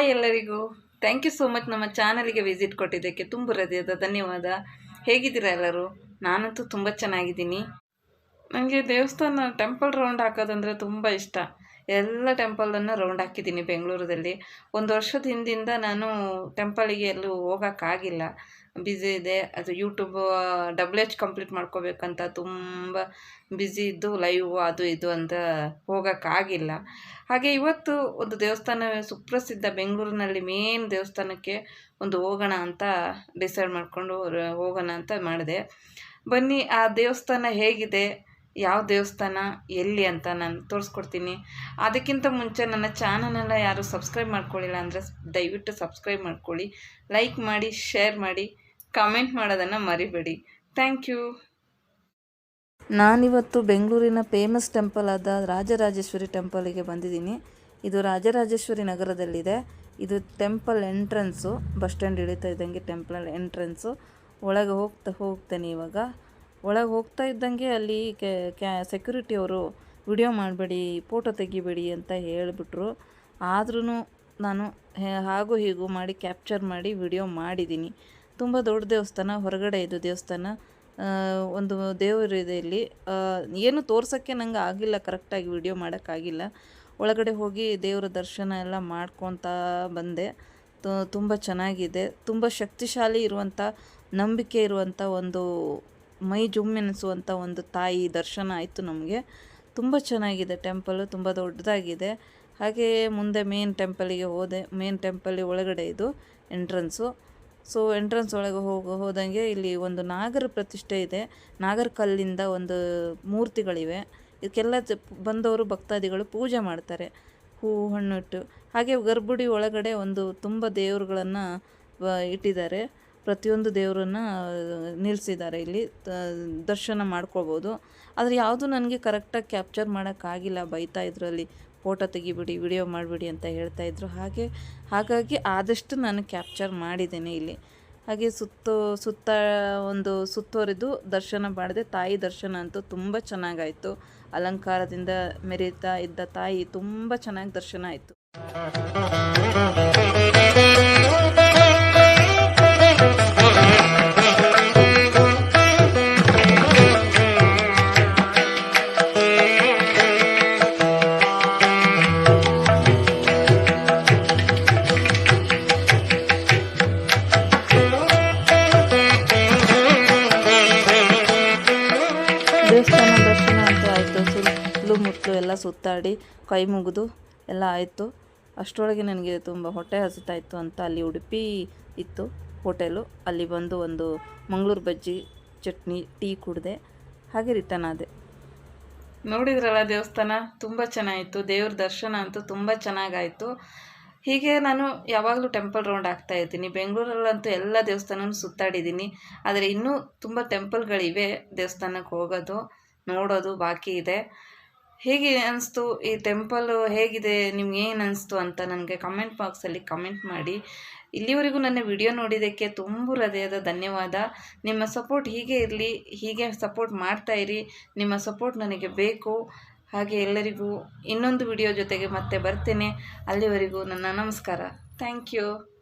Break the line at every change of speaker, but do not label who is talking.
ಎಲ್ಲರಿಗೂ. Thank you so much ನಮ್ಮ ಚಾನಲಿಗೆ visit ಕೊಟ್ಟಿದ್ದಕ್ಕೆ ತುಂಬ ಹೃದಯದ ಧನ್ಯವಾದ. ಹೇಗಿದ್ದೀರಾ ಎಲ್ಲರೂ? ನಾನಂತೂ ತುಂಬ ಚೆನ್ನಾಗಿದ್ದೀನಿ. ನನಗೆ ದೇವಸ್ಥಾನ ಟೆಂಪಲ್ ರೌಂಡ್ ಹಾಕೋದಂದರೆ ತುಂಬ ಇಷ್ಟ. ಎಲ್ಲ ಟೆಂಪಲನ್ನು ರೌಂಡ್ ಹಾಕಿದ್ದೀನಿ ಬೆಂಗಳೂರಲ್ಲಿ ಒಂದು ವರ್ಷದ ಹಿಂದಿಂದ ನಾನು ಟೆಂಪಲಿಗೆ ಎಲ್ಲೂ ಹೋಗೋಕ್ಕಾಗಿಲ್ಲ. ಬ್ಯುಸಿ ಇದೆ. ಅದು ಯೂಟ್ಯೂಬ್ ಡಬ್ಲ್ ಎಚ್ ಕಂಪ್ಲೀಟ್ ಮಾಡ್ಕೋಬೇಕಂತ ತುಂಬ ಬ್ಯುಸಿ ಇದ್ದು ಲೈವ್ ಅದು ಇದು ಅಂತ ಹೋಗೋಕ್ಕಾಗಿಲ್ಲ ಹಾಗೆ ಇವತ್ತು ಒಂದು ದೇವಸ್ಥಾನ, ಸುಪ್ರಸಿದ್ಧ ಬೆಂಗಳೂರಿನಲ್ಲಿ ಮೇನ್ ದೇವಸ್ಥಾನಕ್ಕೆ ಒಂದು ಹೋಗೋಣ ಅಂತ ಡಿಸೈಡ್ ಮಾಡಿಕೊಂಡು, ಹೋಗೋಣ ಅಂತ ಮಾಡಿದೆ. ಬನ್ನಿ, ಆ ದೇವಸ್ಥಾನ ಹೇಗಿದೆ? ಯಾವ ದೇವಸ್ಥಾನ, ಎಲ್ಲಿ ಅಂತ ನಾನು ತೋರಿಸ್ಕೊಡ್ತೀನಿ. ಅದಕ್ಕಿಂತ ಮುಂಚೆ ನನ್ನ ಚಾನಲನ್ನು ಯಾರು ಸಬ್ಸ್ಕ್ರೈಬ್ ಮಾಡ್ಕೊಳ್ಳಿಲ್ಲ ಅಂದರೆ ದಯವಿಟ್ಟು ಸಬ್ಸ್ಕ್ರೈಬ್ ಮಾಡ್ಕೊಳ್ಳಿ ಲೈಕ್ ಮಾಡಿ ಶೇರ್ ಮಾಡಿ ಕಮೆಂಟ್ ಮಾಡೋದನ್ನು ಮರಿಬೇಡಿ. ಥ್ಯಾಂಕ್ ಯು ನಾನಿವತ್ತು ಬೆಂಗಳೂರಿನ ಫೇಮಸ್ ಟೆಂಪಲ್ ಆದ ರಾಜರಾಜೇಶ್ವರಿ ಟೆಂಪಲಿಗೆ ಬಂದಿದ್ದೀನಿ. ಇದು ರಾಜರಾಜೇಶ್ವರಿ ನಗರದಲ್ಲಿದೆ. ಇದು ಟೆಂಪಲ್ ಎಂಟ್ರೆನ್ಸು ಬಸ್ ಸ್ಟ್ಯಾಂಡ್ ಇಳಿತಾ ಇದ್ದಂಗೆ ಟೆಂಪಲ್ ಎಂಟ್ರೆನ್ಸು ಒಳಗೆ ಹೋಗ್ತಾ ಹೋಗ್ತೇನೆ ಇವಾಗ. ಒಳಗೆ ಹೋಗ್ತಾ ಇದ್ದಂಗೆ ಅಲ್ಲಿ ಕ್ಯಾ ಸೆಕ್ಯೂರಿಟಿ ಅವರು, ವಿಡಿಯೋ ಮಾಡಬೇಡಿ ಫೋಟೋ ತೆಗಿಬೇಡಿ ಅಂತ ಹೇಳಿಬಿಟ್ರು. ಆದ್ರೂ ನಾನು ಹಾಗೂ ಹೀಗೂ ಮಾಡಿ ಕ್ಯಾಪ್ಚರ್ ಮಾಡಿ ವಿಡಿಯೋ ಮಾಡಿದ್ದೀನಿ. ತುಂಬ ದೊಡ್ಡ ದೇವಸ್ಥಾನ, ಹೊರಗಡೆ ಇದು ದೇವಸ್ಥಾನ. ಒಂದು ದೇವರು ಇದೆ ಇಲ್ಲಿ. ಏನು ತೋರ್ಸೋಕ್ಕೆ ನಂಗೆ ಆಗಿಲ್ಲ ಕರೆಕ್ಟಾಗಿ ವಿಡಿಯೋ ಮಾಡೋಕ್ಕಾಗಿಲ್ಲ ಒಳಗಡೆ ಹೋಗಿ ದೇವರ ದರ್ಶನ ಎಲ್ಲ ಮಾಡ್ಕೊತಾ ಬಂದೆ. ತುಂಬ ಚೆನ್ನಾಗಿದೆ. ತುಂಬ ಶಕ್ತಿಶಾಲಿ ಇರುವಂಥ ನಂಬಿಕೆ ಇರುವಂಥ ಒಂದು ಮೈ ಜುಮ್ಮೆನಿಸುವಂಥ ಒಂದು ತಾಯಿ ದರ್ಶನ ಆಯಿತು ನಮಗೆ. ತುಂಬ ಚೆನ್ನಾಗಿದೆ ಟೆಂಪಲು, ತುಂಬ ದೊಡ್ಡದಾಗಿದೆ. ಹಾಗೆ ಮುಂದೆ ಮೇನ್ ಟೆಂಪಲಿಗೆ ಹೋದೆ, ಮೇನ್ ಟೆಂಪಲ್ ಒಳಗಡೆ ಇದು ಎಂಟ್ರೆನ್ಸು. ಸೊ, ಎಂಟ್ರೆನ್ಸ್ ಒಳಗೆ ಹೋಗ, ಹೋದಂಗೆ ಇಲ್ಲಿ ಒಂದು ನಾಗರ ಪ್ರತಿಷ್ಠೆ ಇದೆ. ನಾಗರ ಕಲ್ಲಿಂದ ಒಂದು ಮೂರ್ತಿಗಳಿವೆ. ಇದಕ್ಕೆಲ್ಲ ಬಂದವರು ಭಕ್ತಾದಿಗಳು ಪೂಜೆ ಮಾಡ್ತಾರೆ ಹೂ ಹಣ್ಣು ಇಟ್ಟು. ಹಾಗೆ ಗರ್ಭುಡಿ ಒಳಗಡೆ ಒಂದು ತುಂಬ ದೇವರುಗಳನ್ನು ಇಟ್ಟಿದ್ದಾರೆ. ಪ್ರತಿಯೊಂದು ದೇವರನ್ನ ನಿಲ್ಲಿಸಿದ್ದಾರೆ ಇಲ್ಲಿ. ದರ್ಶನ ಮಾಡ್ಕೋಬೋದು ಆದರೆ ಯಾವುದು ನನಗೆ ಕರೆಕ್ಟಾಗಿ ಕ್ಯಾಪ್ಚರ್ ಮಾಡೋಕ್ಕಾಗಿಲ್ಲ ಬೈತಾ ಇದರಲ್ಲಿ ಫೋಟೋ ತೆಗಿಬಿಡಿ ವಿಡಿಯೋ ಮಾಡಿಬಿಡಿ ಅಂತ ಹೇಳ್ತಾ ಇದ್ರು ಹಾಗೆ, ಹಾಗಾಗಿ ಆದಷ್ಟು ನಾನು ಕ್ಯಾಪ್ಚರ್ ಮಾಡಿದ್ದೇನೆ ಇಲ್ಲಿ. ಹಾಗೆ ಸುತ್ತು, ಸುತ್ತ ಒಂದು ಸುತ್ತುವರಿದು ದರ್ಶನ ಮಾಡಿದೆ, ತಾಯಿ ದರ್ಶನ ಅಂತೂ ತುಂಬ ಚೆನ್ನಾಗಾಯಿತು. ಅಲಂಕಾರದಿಂದ ಮೆರೀತಾ ಇದ್ದ ತಾಯಿ ತುಂಬ ಚೆನ್ನಾಗಿ ದರ್ಶನ ಆಯಿತು. ಸುತ್ತಲೂ ಎಲ್ಲ ಸುತ್ತಾಡಿ ಕೈ ಮುಗಿದು ಎಲ್ಲ ಆಯಿತು. ಅಷ್ಟರೊಳಗೆ ನನಗೆ ತುಂಬ ಹೊಟ್ಟೆ ಹಸಿತಾ ಇತ್ತು ಅಂತ ಅಲ್ಲಿ ಉಡುಪಿ ಇತ್ತು ಹೋಟೆಲು. ಅಲ್ಲಿ ಬಂದು ಒಂದು ಮಂಗಳೂರು ಬಜ್ಜಿ ಚಟ್ನಿ, ಟೀ ಕುಡಿದೆ, ಹಾಗೆ ರಿಟರ್ನ್ ಆದೆ. ನೋಡಿದ್ರಲ್ಲ ದೇವಸ್ಥಾನ? ತುಂಬ ಚೆನ್ನಾಗಿತ್ತು. ದೇವ್ರ ದರ್ಶನ ಅಂತೂ ತುಂಬ ಚೆನ್ನಾಗಾಯಿತು. ಹೀಗೆ ನಾನು ಯಾವಾಗಲೂ ಟೆಂಪಲ್ ರೌಂಡ್ ಆಗ್ತಾ ಇರ್ತೀನಿ ಬೆಂಗಳೂರಲ್ಲಂತೂ ಎಲ್ಲ ದೇವಸ್ಥಾನವೂ ಸುತ್ತಾಡಿದ್ದೀನಿ. ಆದರೆ ಇನ್ನೂ ತುಂಬ ಟೆಂಪಲ್ಗಳಿವೆ ದೇವಸ್ಥಾನಕ್ಕೆ ಹೋಗೋದು, ನೋಡೋದು ಬಾಕಿ ಇದೆ. ಹೇಗೆ ಅನಿಸ್ತು? ಈ ಟೆಂಪಲ್ ಹೇಗಿದೆ? ನಿಮ್ಗೆ ಏನು ಅನಿಸ್ತು ಅಂತ ನನಗೆ ಕಮೆಂಟ್ ಬಾಕ್ಸಲ್ಲಿ ಕಮೆಂಟ್ ಮಾಡಿ. ಇಲ್ಲಿವರೆಗೂ ನನ್ನ ವಿಡಿಯೋ ನೋಡಿದ್ದಕ್ಕೆ ತುಂಬ ಹೃದಯದ ಧನ್ಯವಾದ. ನಿಮ್ಮ ಸಪೋರ್ಟ್ ಹೀಗೆ ಇರಲಿ, ಹೀಗೆ ಸಪೋರ್ಟ್ ಮಾಡ್ತಾ ಇರಿ. ನಿಮ್ಮ ಸಪೋರ್ಟ್ ನನಗೆ ಬೇಕು. ಹಾಗೆ ಎಲ್ಲರಿಗೂ ಇನ್ನೊಂದು ವಿಡಿಯೋ ಜೊತೆಗೆ ಮತ್ತೆ ಬರ್ತೇನೆ. ಅಲ್ಲಿವರೆಗೂ ನನ್ನ ನಮಸ್ಕಾರ. Thank you